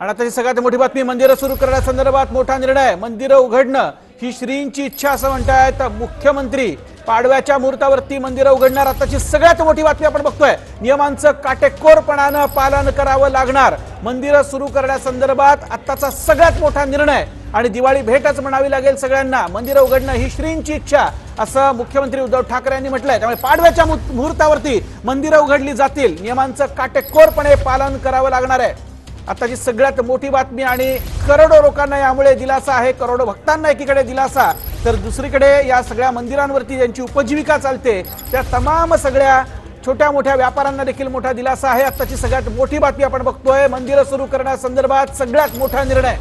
आणि आता ही सगळ्यात मोठी बातमी मंदिरं सुरू करण्यासंदर्भात मोठा निर्णय. मंदिरं उघडणं ही श्रींची इच्छा असं म्हणतायत मुख्यमंत्री. पाडव्याच्या मुहूर्तावरती मंदिरं उघडणार आताची सगळ्यात मोठी बातमी आपण बघतोय. नियमांचं काटेकोरपणानं पालन करावं लागणार. मंदिरं सुरू करण्यासंदर्भात आत्ताचा सगळ्यात मोठा निर्णय. आणि दिवाळी भेटच म्हणावी लागेल सगळ्यांना. मंदिरं उघडणं ही श्रींची इच्छा असं मुख्यमंत्री उद्धव ठाकरे यांनी म्हटलंय. त्यामुळे पाडव्याच्या मुहूर्तावरती मंदिरं उघडली जातील. नियमांचं काटेकोरपणे पालन करावं लागणार आहे. आताची सगळ्यात मोठी बातमी आणि करोडो लोकांना यामुळे दिलासा आहे करोडो भक्तांना एकीकडे दिलासा तर दुसरीकडे या सगळ्या मंदिरांवरती ज्यांची उपजीविका चालते त्या तमाम सगळ्या छोट्या मोठ्या व्यापाऱ्यांना देखील मोठा दिलासा आहे. आताची सगळ्यात मोठी बातमी आपण बघतोय. मंदिरं सुरू करण्यासंदर्भात सगळ्यात मोठा निर्णय.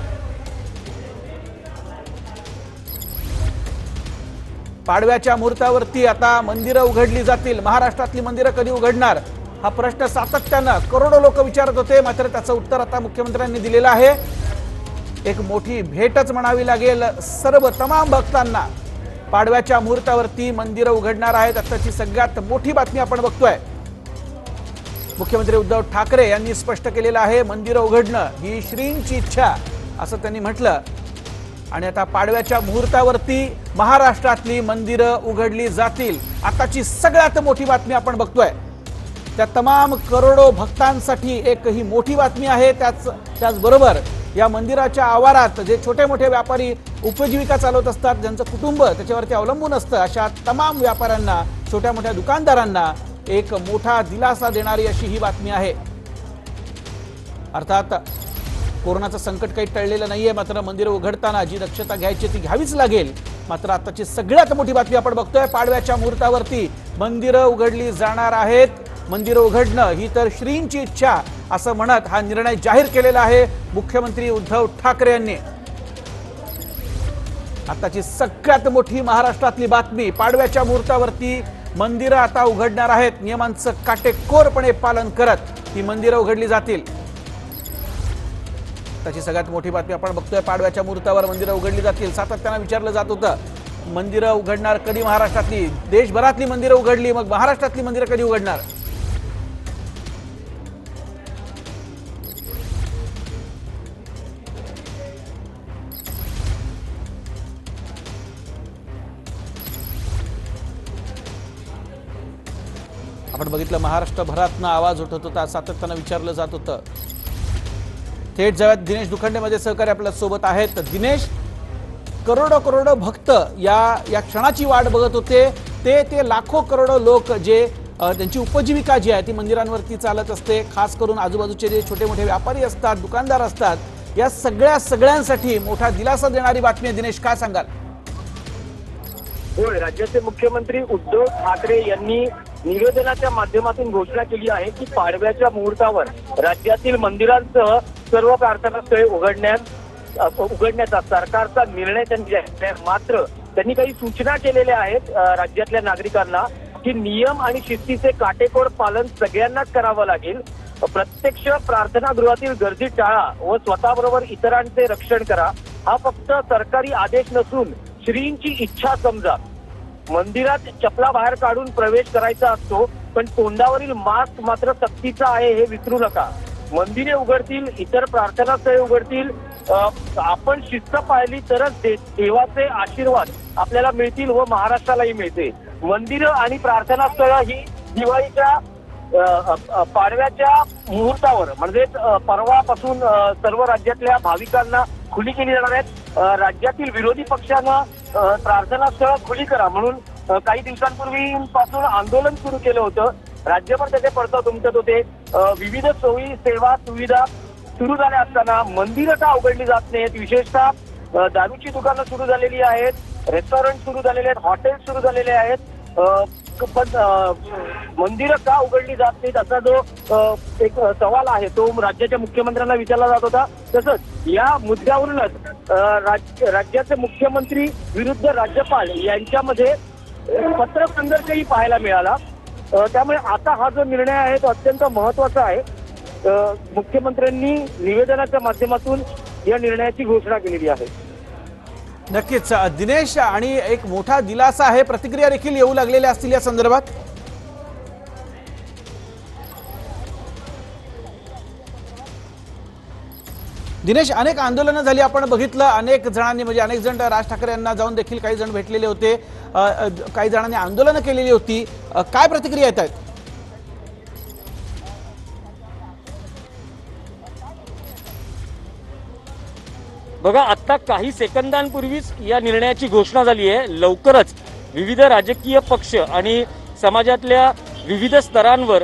पाडव्याच्या मुहूर्तावरती आता मंदिरं उघडली जातील. महाराष्ट्रातली मंदिरं कधी उघडणार? हा प्रश्न सातत्यानं करोडो लोक विचारत होते मात्र त्याचं उत्तर आता मुख्यमंत्र्यांनी दिलेलं आहे. एक मोठी भेटच म्हणावी लागेल. सर्व तमाम भक्तांना पाडव्याच्या मुहूर्तावरती मंदिरं उघडणार आहेत. आताची सगळ्यात मोठी बातमी आपण बघतोय. मुख्यमंत्री उद्धव ठाकरे यांनी स्पष्ट केलेलं आहे मंदिरं उघडणं ही श्रींची इच्छा असं त्यांनी म्हटलं. आणि आता पाडव्याच्या मुहूर्तावरती महाराष्ट्रातली मंदिरं उघडली जातील. आताची सगळ्यात मोठी बातमी आपण बघतोय. त्या तमाम करोडो भक्तांसाठी एक ही मोठी बातमी आहे. त्याच त्याचबरोबर या मंदिराच्या आवारात जे छोटे मोठे व्यापारी उपजीविका चालवत असतात ज्यांचं कुटुंब त्याच्यावरती अवलंबून असतं अशा तमाम व्यापाऱ्यांना छोट्या मोठ्या दुकानदारांना एक मोठा दिलासा देणारी अशी ही बातमी आहे. अर्थात कोरोनाचं संकट काही टळलेलं नाहीये मात्र मंदिरं उघडताना जी दक्षता घ्यायची ती घ्यावीच लागेल. मात्र आताची सगळ्यात मोठी बातमी आपण बघतोय पाडव्याच्या मुहूर्तावरती मंदिरं उघडली जाणार आहेत. मंदिरं उघडणं ही तर श्रींची इच्छा असं म्हणत हा निर्णय जाहीर केलेला आहे मुख्यमंत्री उद्धव ठाकरे यांनी. आताची सगळ्यात मोठी महाराष्ट्रातली बातमी पाडव्याच्या मुहूर्तावरती मंदिरं आता उघडणार आहेत. नियमांचं काटेकोरपणे पालन करत ही मंदिरं उघडली जातील. त्याची सगळ्यात मोठी बातमी आपण बघतोय पाडव्याच्या मुहूर्तावर मंदिरं उघडली जातील. सातत्यानं विचारलं जात होतं मंदिरं उघडणार कधी महाराष्ट्रातली? देशभरातली मंदिरं उघडली मग महाराष्ट्रातली मंदिरं कधी उघडणार? बघितलं महाराष्ट्रभरातनं आवाज उठत होता सातत्यानं विचारलं जात होतं. थेट जगात दिनेश दुखंडेमध्ये सहकारी आपल्यासोबत आहेत. दिनेश करोडो करोडो भक्त या या क्षणाची वाट बघत होते. ते ते लाखो करोडो लोक जे त्यांची उपजीविका जी आहे ती मंदिरांवरती चालत असते. खास करून आजूबाजूचे जे छोटे मोठे व्यापारी असतात दुकानदार असतात या सगळ्या सगळ्यांसाठी मोठा दिलासा देणारी बातमी आहे. दिनेश काय सांगाल? होय राज्याचे मुख्यमंत्री उद्धव ठाकरे यांनी निवेदनाच्या माध्यमातून घोषणा केली आहे की पाडव्याच्या मुहूर्तावर राज्यातील मंदिरांसह सर्व प्रार्थनास्थळे उघडण्यात उघडण्याचा सरकारचा निर्णय त्यांनी जाहीर मात्र त्यांनी काही सूचना केलेल्या आहेत राज्यातल्या नागरिकांना की नियम आणि शिस्तीचे काटेकोर पालन सगळ्यांनाच करावं लागेल. प्रत्यक्ष प्रार्थनागृहातील गर्दी टाळा व स्वतःबरोबर इतरांचे रक्षण करा. हा फक्त सरकारी आदेश नसून श्रींची इच्छा समजा. मंदिरात चपला बाहेर काढून प्रवेश करायचा असतो पण तोंडावरील मास्क मात्र सक्तीचा आहे हे विसरू नका. मंदिरे उघडतील इतर प्रार्थना स्थळे उघडतील. आपण शिस्त पाळली तरच देवाचे आशीर्वाद आपल्याला मिळतील व महाराष्ट्रालाही मिळते. मंदिरं आणि प्रार्थना स्थळं ही दिवाळीच्या पाडव्याच्या मुहूर्तावर म्हणजेच परवापासून सर्व राज्यातल्या भाविकांना खुली केली जाणार आहेत. राज्यातील विरोधी पक्षानं प्रार्थना स्थळं खुली करा. म्हणून काही दिवसांपूर्वी पासून आंदोलन सुरू केलं होतं. राज्यभर त्याचे पडसाद उमटत होते. विविध सोयी सेवा सुविधा सुरू झाल्या असताना मंदिरं का उघडली जात नाहीत? विशेषतः दारूची दुकानं सुरू झालेली आहेत. रेस्टॉरंट सुरू झालेले आहेत. हॉटेल सुरू झालेले आहेत. पण मंदिरं का उघडली जात नाहीत असा जो एक सवाल आहे तो राज्याच्या मुख्यमंत्र्यांना विचारला जात होता. तसंच या मुद्द्यावरूनच राज- राज्याचे मुख्यमंत्री विरुद्ध राज्यपाल यांच्यामध्ये पत्र संघर्षही पाहायला मिळाला. त्यामुळे आता हा जो निर्णय आहे तो अत्यंत महत्त्वाचा आहे. मुख्यमंत्र्यांनी निवेदनाच्या माध्यमातून या निर्णयाची घोषणा केलेली आहे. नक्कीच दिनेश आणि एक मोठा दिलासा आहे. प्रतिक्रिया देखील येऊ लागलेल्या असतील या संदर्भात. दिनेश अनेक आंदोलनं झाली. आपण बघितलं अनेक जणांनी म्हणजे अनेक जण राज ठाकरे यांना जाऊन देखील काही जण भेटलेले होते. काही जणांनी आंदोलनं केलेली होती. काय प्रतिक्रिया येत आहेत? बघा आत्ता काही सेकंदांपूर्वीच या निर्णयाची घोषणा झाली आहे. लवकरच विविध राजकीय पक्ष आणि समाजातल्या विविध स्तरांवर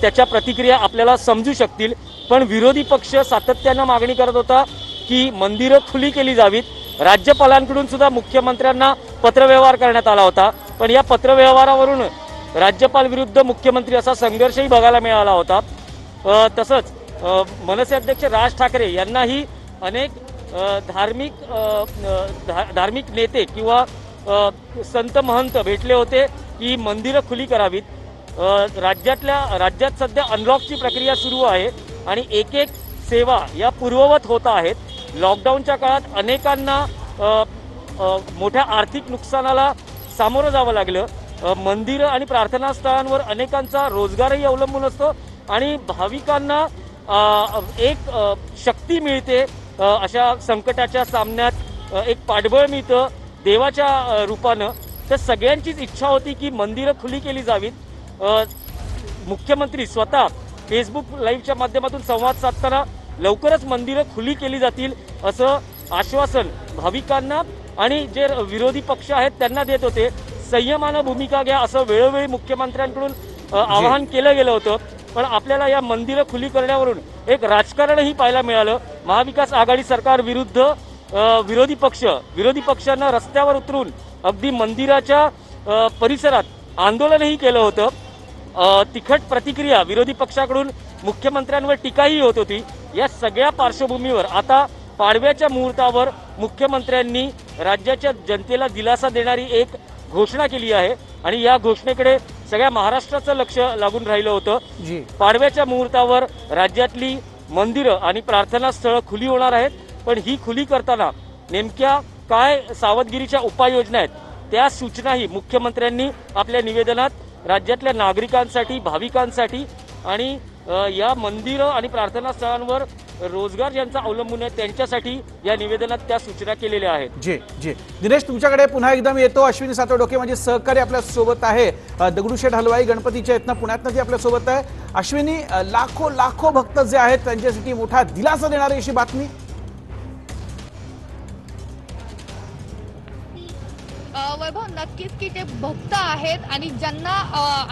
त्याच्या प्रतिक्रिया आपल्याला समजू शकतील. पण विरोधी पक्ष सातत्यानं मागणी करत होता की मंदिरं खुली केली जावीत. राज्यपालांकडून सुद्धा मुख्यमंत्र्यांना पत्रव्यवहार करण्यात आला होता. पण या पत्रव्यवहारावरून राज्यपाल विरुद्ध मुख्यमंत्री असा संघर्षही बघायला मिळाला होता. तसंच मनसे अध्यक्ष राज ठाकरे यांनाही अनेक धार्मिक धा- धार्मिक नेते किंवा संत महंत भेटले होते की मंदिरं खुली करावीत. राज्यातल्या राज्यात सध्या अनलॉकची प्रक्रिया सुरू आहे आणि एक एक सेवा या पूर्ववत होत आहेत. लॉकडाऊनच्या काळात अनेकांना मोठ्या आर्थिक नुकसानाला सामोरं जावं लागलं. मंदिरं आणि प्रार्थनास्थळांवर अनेकांचा रोजगारही अवलंबून असतो आणि भाविकांना एक शक्ती मिळते. अशा संकटाच्या सामन्यात एक पाठबळ मिळतं देवाच्या रूपानं. तर सगळ्यांचीच इच्छा होती की मंदिरं खुली केली जावीत. मुख्यमंत्री स्वतः फेसबुक लाईव्हच्या माध्यमातून संवाद साधताना लवकरच मंदिरं खुली केली जातील असं आश्वासन भाविकांना आणि जे विरोधी पक्ष आहेत त्यांना देत होते. संयमानं भूमिका घ्या असं वेळोवेळी मुख्यमंत्र्यांकडून आवाहन केलं गेलं होतं. पण आपल्याला या मंदिरं खुली करण्यावरून एक राजकारणही पाहायला मिळालं. महाविकास आघाडी सरकार विरुद्ध विरोधी पक्ष विरोधी पक्षांना रस्त्यावर उतरून अगदी मंदिराच्या परिसरात आंदोलनही केलं होतं. तिखट प्रतिक्रिया विरोधी पक्षाकडून मुख्यमंत्र्यांवर टीकाही होत होती. या सगळ्या पार्श्वभूमीवर आता पाडव्याच्या मुहूर्तावर मुख्यमंत्र्यांनी राज्याच्या जनतेला दिलासा देणारी एक घोषणा केली आहे आणि या घोषणेकडे सगळ्या महाराष्ट्राचं लक्ष लागून राहिलं होतं. जी. पाडव्याच्या मुहूर्तावर राज्यातली मंदिरं आणि प्रार्थना स्थळं खुली होणार आहेत. पण ही खुली करताना नेमक्या काय सावधगिरीच्या उपाययोजना आहेत त्या सूचनाही मुख्यमंत्र्यांनी आपल्या निवेदनात राज्यातल्या नागरिकांसाठी भाविकांसाठी आणि या मंदिरं आणि प्रार्थना स्थळांवर रोजगार ज्यांचा अवलंबून आहे त्यांच्यासाठी या निवेदनात त्या सूचना केलेल्या आहेत. जे जे. दिनेश तुमच्याकडे पुन्हा एकदा मी येतो. अश्विनी सातवडोके म्हणजे सहकारी आपल्यासोबत आहे. दगडूशेठ हलवाई गणपतीच्या इथनं पुण्यातनं ती आपल्यासोबत आहे. अश्विनी लाखो लाखो भक्त जे आहेत त्यांच्यासाठी मोठा दिलासा देणारी अशी बातमी. वैभव नक्कीच की ते भक्त आहेत आणि ज्यांना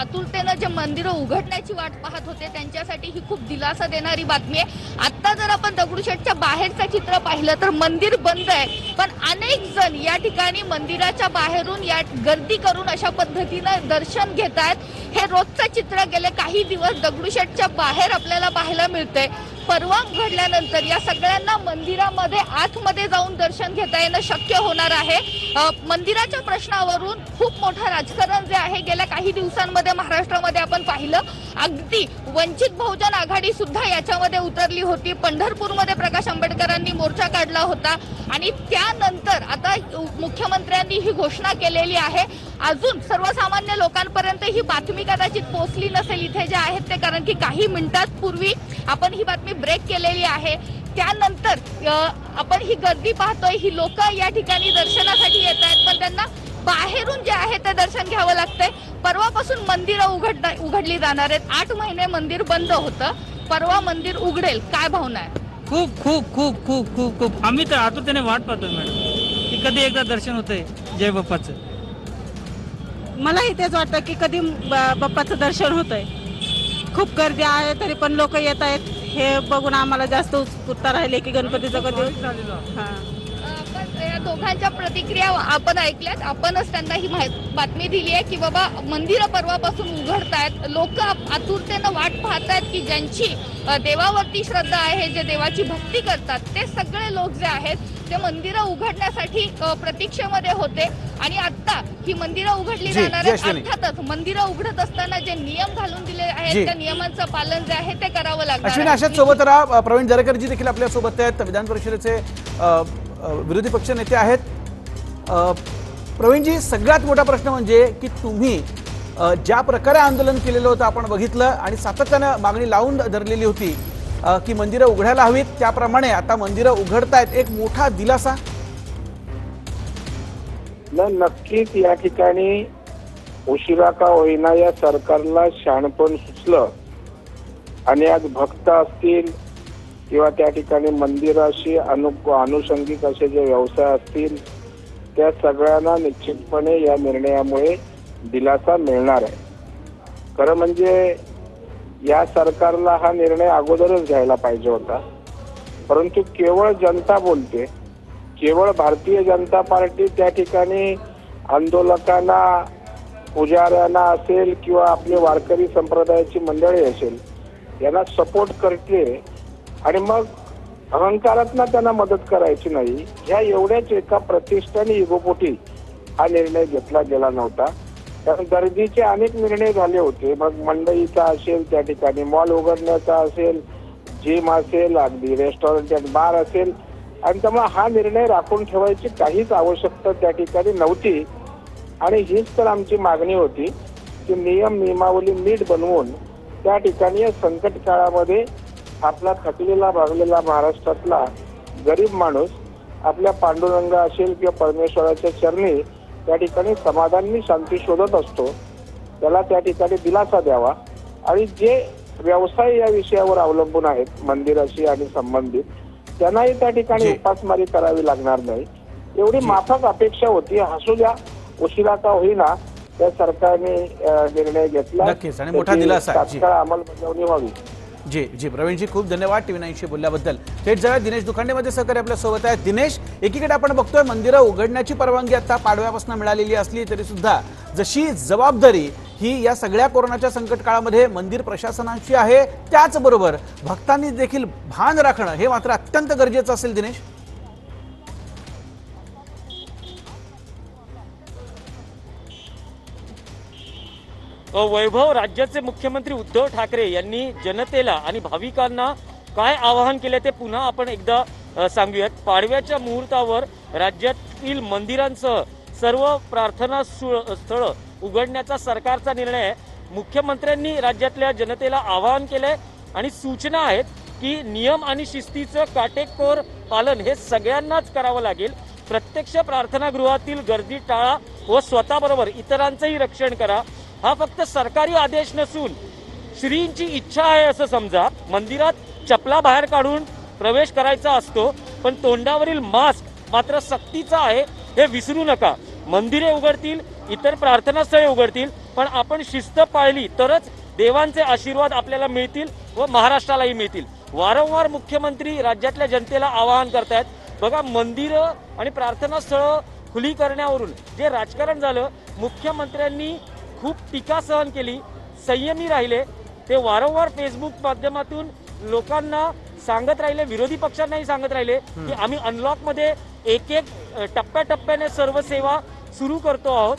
आतुरतेनं जे मंदिरं उघडण्याची वाट पाहत होते त्यांच्यासाठी ही खूप दिलासा देणारी बातमी आहे. आता जर आपण दगडूशेठच्या बाहेरचं चित्र पाहिलं तर मंदिर बंद आहे. पण अनेक जण या ठिकाणी मंदिराच्या बाहेरून या गर्दी करून अशा पद्धतीनं दर्शन घेत आहेत हे रोजचं चित्र गेले काही दिवस दगडूशेठच्या बाहेर आपल्याला पाहायला मिळतंय. परवा घडल्यानंतर या सगळ्यांना मंदिरामध्ये आतमध्ये जाऊन दर्शन घेता येणं शक्य होणार आहे. मंदिराच्या प्रश्नावरून खूप मोठं राजकारण जे आहे गेल्या काही दिवसांमध्ये महाराष्ट्रामध्ये आपण पाहिलं. अगदी वंचित बहुजन आघाडी सुद्धा याच्यामध्ये उतरली होती. पंढरपूरमध्ये प्रकाश आंबेडकरांनी मोर्चा काढला होता. आणि त्यानंतर आता मुख्यमंत्र्यांनी ही घोषणा केलेली आहे. अजून सर्वसामान्य लोकांपर्यंत ही बातमी कदाचित पोहोचली नसेल इथे जे आहेत ते कारण की काही मिनिटात पूर्वी आपण ही बातमी ब्रेक केलेली आहे. त्यानंतर आपण ही गर्दी पाहतोय ही लोक या ठिकाणी दर्शनासाठी येत आहेत पण त्यांना बाहेरून जे आहे ते दर्शन घ्यावं लागतंय. परवापासून मंदिरं उघड उघडली जाणार आहेत. आठ महिने मंदिर बंद होतं. परवा मंदिर उघडेल. काय भावना आहे? खूप खूप खूप खूप खूप खूप. आम्ही तर आतुरतेने वाट पाहतोय मॅडम. की कधी एकदा दर्शन होतंय जय बाप्पाचं. मलाही तेच वाटतं की कधी ब- बाप्पाचं दर्शन होतंय. खूप गर्दी आहे तरी पण लोक येत आहेत. हे बघून आम्हाला जास्त उत्सुकता राहिली की गणपतीचं कधी हा. आपण या दोघांच्या प्रतिक्रिया आपण ऐकल्यात. आपणच त्यांना ही माहित- बातमी दिली आहे की बाबा मंदिरं परवापासून उघडतायत. लोक आतुरतेनं वाट पाहतायत की ज्यांची देवावरती श्रद्धा आहे जे देवाची भक्ती करतात ते सगळे लोक जे आहेत ते मंदिरं उघडण्यासाठी प्रतीक्षेमध्ये होते. आणि आता ही मंदिरं उघडली जाणार आहेत. अर्थातच मंदिरं उघडत असताना जे नियम घालून दिले. आहेत त्या नियमांचं पालन जे आहे ते करावं लागणार अश्विनी. अशाच सोबत राहा प्रवीण दरेकरजी देखील आपल्यासोबत आहेत विधान परिषदेचे विरोधी पक्ष नेते आहेत प्रवीणजी सगळ्यात मोठा प्रश्न म्हणजे की तुम्ही ज्या प्रकारे आंदोलन केलेलं होतं आपण बघितलं आणि सातत्यानं मागणी लावून धरलेली होती की मंदिरं उघडायला हवीत त्याप्रमाणे आता मंदिरं उघडतायत एक मोठा दिलासा न नक्कीच या ठिकाणी उशिरा का होईना या सरकारला शहाणपण सुचलं. आणि आज भक्त असतील किंवा त्या ठिकाणी मंदिराशी अनु आनुषंगिक असे जे व्यवसाय असतील त्या सगळ्यांना निश्चितपणे या निर्णयामुळे दिलासा मिळणार आहे. खरं म्हणजे या सरकारला हा निर्णय अगोदरच घ्यायला पाहिजे होता. परंतु केवळ जनता बोलते केवळ भारतीय जनता पार्टी त्या ठिकाणी आंदोलकांना पुजाऱ्यांना असेल किंवा आपली वारकरी संप्रदायाची मंडळी असेल यांना सपोर्ट करते आणि मग अहंकारातना त्यांना मदत करायची नाही. ह्या एवढ्याच एका प्रतिष्ठानी इगोपोटी हा निर्णय घेतला गेला नव्हता. कारण गर्दीचे अनेक निर्णय झाले होते. मग मंडईचा असेल त्या ठिकाणी मॉल उघडण्याचा असेल जिम असेल अगदी रेस्टॉरंट बार असेल आणि त्यामुळे हा निर्णय राखून ठेवायची काहीच आवश्यकता त्या ठिकाणी नव्हती. आणि हीच तर आमची मागणी होती की नियम नियमावली नीट बनवून त्या ठिकाणी या संकट काळामध्ये आपला थकलेला भागलेला महाराष्ट्रातला गरीब माणूस आपल्या पांडुरंग असेल किंवा परमेश्वराच्या चरणी त्या ठिकाणी समाधानी शांती शोधत असतो. त्याला त्या ठिकाणी दिलासा द्यावा. आणि जे व्यवसाय या विषयावर अवलंबून आहेत मंदिराशी आणि संबंधित त्यांनाही त्या ठिकाणी. उपासमारी करावी लागणार नाही. एवढी माफक अपेक्षा होती. हसू द्या उशिरा का होईना त्या सरकारने निर्णय घेतला. नक्कीच, आणि मोठा दिलासा. आहे. तात्काळ अंमलबजावणी व्हावी. जी जी. प्रवीणजी खूप धन्यवाद टीव्ही नाईनशी बोलल्याबद्दल. थेट जाऊया दिनेश दुखांडेमध्ये सहकारी आपल्यासोबत आहेत दिनेश एकीकडे आपण बघतोय मंदिरं उघडण्याची परवानगी आता पाडव्यापासून मिळालेली असली तरी सुद्धा जशी जबाबदारी ही या सगळ्या कोरोनाच्या संकट काळामध्ये मंदिर प्रशासनाची आहे. त्याचबरोबर भक्तांनी देखील भान राखणं हे मात्र अत्यंत गरजेचं असेल दिनेश. वैभव राज्याचे मुख्यमंत्री उद्धव ठाकरे यांनी जनतेला आणि भाविकांना काय आवाहन केले ते पुन्हा आपण एकदा सांगूयात. पाडव्याच्या मुहूर्तावर राज्यातील मंदिरांसह सर्व प्रार्थना सु- स्थळ उघडण्याचा सरकारचा निर्णय आहे. मुख्यमंत्र्यांनी राज्यातल्या जनतेला आवाहन केलंय आणि सूचना आहेत की नियम आणि शिस्तीचं काटेकोर पालन हे सगळ्यांनाच करावं लागेल. प्रत्यक्ष प्रार्थनागृहातील गर्दी टाळा व स्वतःबरोबर इतरांचंही रक्षण करा. हा फक्त सरकारी आदेश नसून श्रींची इच्छा आहे असं समजा. मंदिरात चपला बाहेर काढून प्रवेश करायचा असतो पण तोंडावरील मास्क मात्र सक्तीचा आहे हे विसरू नका. मंदिरे उघडतील इतर प्रार्थनास्थळे उघडतील पण आपण शिस्त पाळली तरच देवांचे आशीर्वाद आपल्याला मिळतील व महाराष्ट्रालाही मिळतील. वारंवार मुख्यमंत्री राज्यातल्या जनतेला आवाहन करतायत बघा मंदिरं आणि प्रार्थनास्थळं खुली करण्यावरून जे राजकारण झालं मुख्यमंत्र्यांनी खूप टीका सहन केली संयमी राहिले. ते वारंवार फेसबुक माध्यमातून लोकांना सांगत राहिले विरोधी पक्षांनाही सांगत राहिले की आम्ही अनलॉकमध्ये एक एक टप्प्याटप्प्याने सर्व सेवा सुरू करतो आहोत.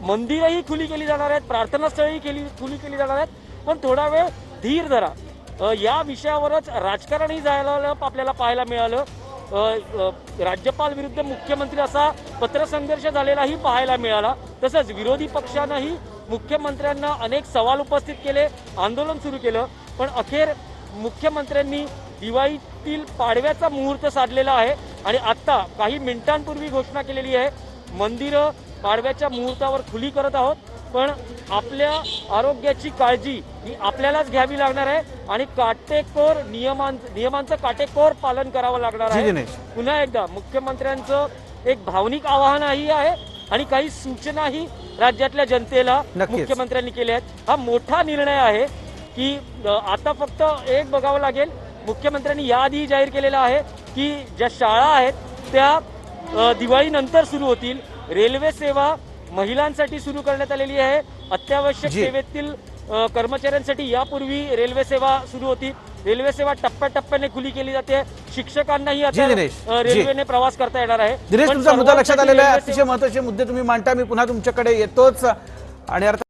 मंदिरही खुली केली जाणार आहेत प्रार्थनास्थळही केली खुली केली जाणार आहेत. पण थोडा वेळ धीर धरा. या विषयावरच राजकारणही जायला आपल्याला पाहायला मिळालं. राज्यपाल विरुद्ध मुख्यमंत्री असा पत्रसंघर्ष झालेलाही पाहायला मिळाला. तसंच विरोधी पक्षानंही मुख्यमंत्र्यांना अनेक सवाल उपस्थित केले आंदोलन सुरू केलं. पण अखेर मुख्यमंत्र्यांनी दिवाळीतील पाडव्याचा मुहूर्त साधलेला आहे. आणि आत्ता काही मिनिटांपूर्वी घोषणा केलेली आहे मंदिरं पाडव्याच्या मुहूर्तावर खुली करत आहोत पण आपल्या आरोग्याची काळजी ही आपल्यालाच घ्यावी लागणार आहे आणि काटेकोर नियमां नियमांचं काटेकोर पालन करावं लागणार आहे. पुन्हा एकदा मुख्यमंत्र्यांचं एक भावनिक आवाहनही आहे आणि काही सूचनाही राज्यातल्या जनतेला. मुख्यमंत्र्यांनी केल्या आहेत हा मोठा निर्णय आहे की आता फक्त एक बघावं लागेल मुख्यमंत्र्यांनी याआधी जाहीर केलेलं आहे की ज्या शाळा आहेत त्या दिवाळीनंतर सुरू होतील रेल्वे सेवा महिलांसाठी सुरू करण्यात आलेली आहे. अत्यावश्यक. सेवेतील कर्मचाऱ्यांसाठी यापूर्वी रेल्वे सेवा सुरू होती. रेल्वे सेवा टप्प्याटप्प्याने खुली केली जाते. शिक्षकांनाही आता. रेल्वेने प्रवास करता येणार आहे. दिनेश तुमचा मुद्दा लक्षात आलेला आहे. अतिशय महत्त्वाचे मुद्दे तुम्ही मांडता. मी पुन्हा तुमच्याकडे येतोच. आणि